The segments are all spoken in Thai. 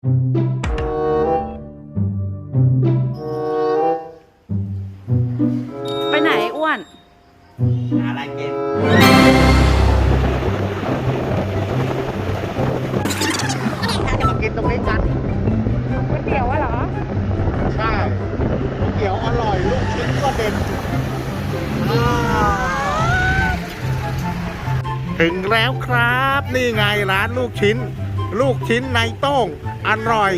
ไปไหนอ้วน หาอะไรกินจะมากินตรงนี้กันก๋วยเตี๋ยวอะเหรอ ใช่เกี๊ยวอร่อย ลูกชิ้นก็เด็ดอ้าวถึงแล้วครับ นี่ไงร้านลูกชิ้น ลูกชิ้นในโต้งอร่อย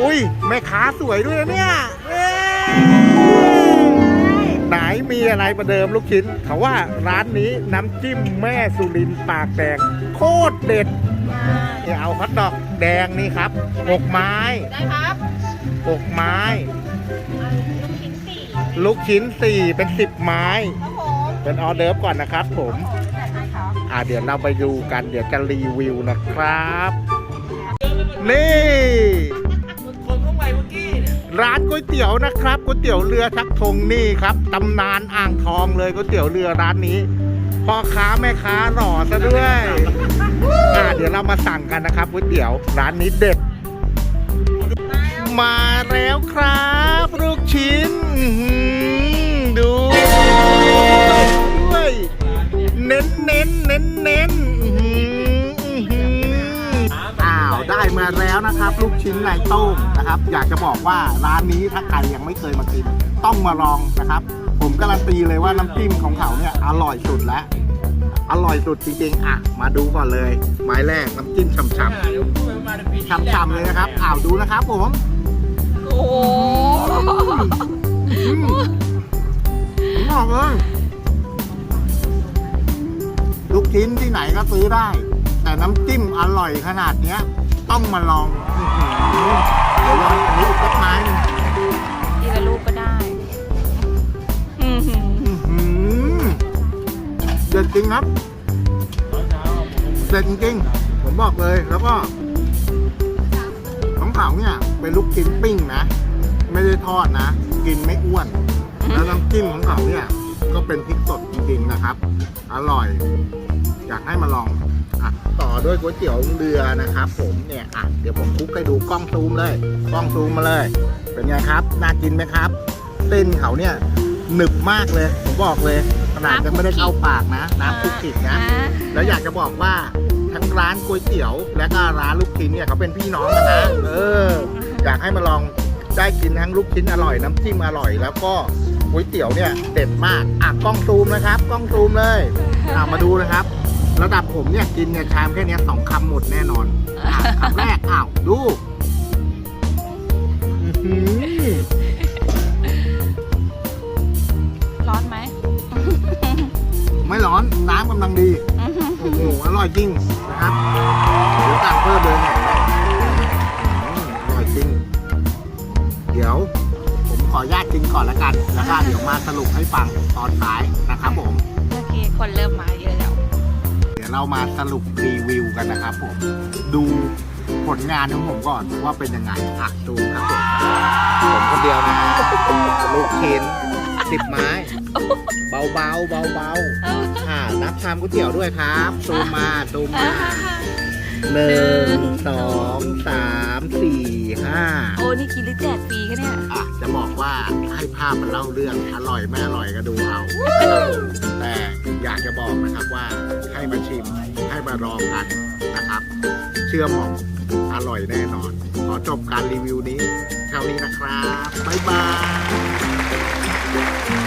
อุ้ยแม่ค้าสวยด้วยนะเนี่ยเอ้ยไหนมีอะไรประเดิมลูกชิ้น เขาว่าร้านนี้น้ำจิ้มแม่สุรินทร์ปากแดงโคตรเด็ดเนี่ยเอาฮอทดอกแดงนี่ครับหกไม้ได้ครับหกไม้ลูกชิ้นสี่ลูกชิ้นสี่เป็นสิบไม้ ครับผมเป็นออเดิร์ฟก่อนนะครับผมจัดให้ครับ อ่าเดี๋ยวเราไปดูกันเดี๋ยวจะรีวิวนะครับ นี่ คนเข้าไปเมื่อกี้เนี่ยร้านก๋วยเตี๋ยวนะครับก๋วยเตี๋ยวเรือชักธงนี่ครับตำนานอ่างทองเลยก๋วยเตี๋ยวเรือร้านนี้พ่อค้าแม่ค้าหล่อซะด้วยอ่าเดี๋ยวเรามาสั่งกันนะครับก๋วยเตี๋ยวร้านนี้เด็ด มาแล้วครับ ลูกชิ้นอื้อหือดูด้วยเน้นเน้นเน้นเน้น มาแล้วนะครับ ลูกชิ้นในโต้งนะครับ อยากจะบอกว่าร้านนี้ถ้าใครยังไม่เคยมากิน ต้องมาลองนะครับ ผมการันตีเลยว่าน้ำจิ้มของเขาเนี่ยอร่อยสุดแล้วอร่อยสุดจริงๆอะมาดูก่อนเลยไม้แรกน้ำจิ้มฉ่ำๆฉ่ำๆเลยนะครับอ้าวดูนะครับผมโอ้โหอืมผมบอกเลยลูกชิ้นที่ไหนก็ซื้อได้ แต่น้ำจิ้มอร่อยขนาดเนี้ย ต้องมาลองอื้อหือเดี๋ยวลองอันนี้อีกสักไม้หนึ่งทีละลูกก็ได้อือหืออื้อหือเด็ดจริงครับเด็ดจริงๆผมบอกเลยแล้วก็ของเขาเนี่ยเป็นลูกชิ้นปิ้งนะ ไม่ได้ทอดนะ กินไม่อ้วน แล้วน้ำจิ้มของเขาเนี่ย ก็เป็นพริกสดจริงๆนะครับ อร่อย อยากให้มาลอง อะต่อด้วยก๋วยเตี๋ยวเรือนะครับ ผมเนี่ยอะเดี๋ยวผมคลุกให้ดูกล้องซูมเลยกล้องซูมมาเลย เป็นไงครับน่ากินไหมครับเส้นเขาเนี่ยหนึบมากเลย ผมบอกเลยขนาดยังไม่ได้เข้าปากนะน้ำคลุกคลิกนะอ่าแล้วอยากจะบอกว่าทั้งร้านก๋วยเตี๋ยวและก็ร้านลูกชิ้นเนี่ยเขาเป็นพี่น้องกันนะเออ อยากให้มาลองได้กินทั้งลูกชิ้นอร่อยน้ำจิ้มอร่อยแล้วก็ก๋วยเตี๋ยวเนี่ยเด็ดมากอะกล้องซูมนะครับกล้องซูมเลยอะมาดูนะครับ ระดับผมเนี่ยกินเนี่ยชามแค่เนี้ยสองคำหมดแน่นอนอะคำแรกอ้าวดูอื้อหือร้อนไหมไม่ร้อนน้ำกำลังดี อื้อหือโอ้โหอร่อยจริงนะครับเดี๋ยวตักเพิ่มเลยเนี่ยอืมอร่อยจริง เดี๋ยว ผมขออนุญาตกินก่อนละกัน แล้วก็เดี๋ยวมาสรุปให้ฟังตอนท้ายนะครับผม โอเค คนเริ่มมาเยอะแล้วเดี๋ยวเรามาสรุปรีวิวกันนะครับผม ดูผลงานของผมก่อนว่าเป็นยังไงอะดูครับผมผมคนเดียวนะลูกเคนสิบไม้ เบาๆเบาๆอ่านับชามก๋วยเตี๋ยวด้วยครับซูมมาซูมมาหนึ่งสองสามสี่ห้าโอ้นี่กินหรือแจกฟรีคะเนี่ยอะจะบอกว่าให้ภาพมันเล่าเรื่องอร่อยไม่อร่อยก็ดูเอาแต่อยากจะบอกนะครับว่า ให้มาชิมให้มาลองกันนะครับ เชื่อหมอกอร่อยแน่นอน ขอจบการรีวิวนี้เท่านี้นะครับ บ๊ายบาย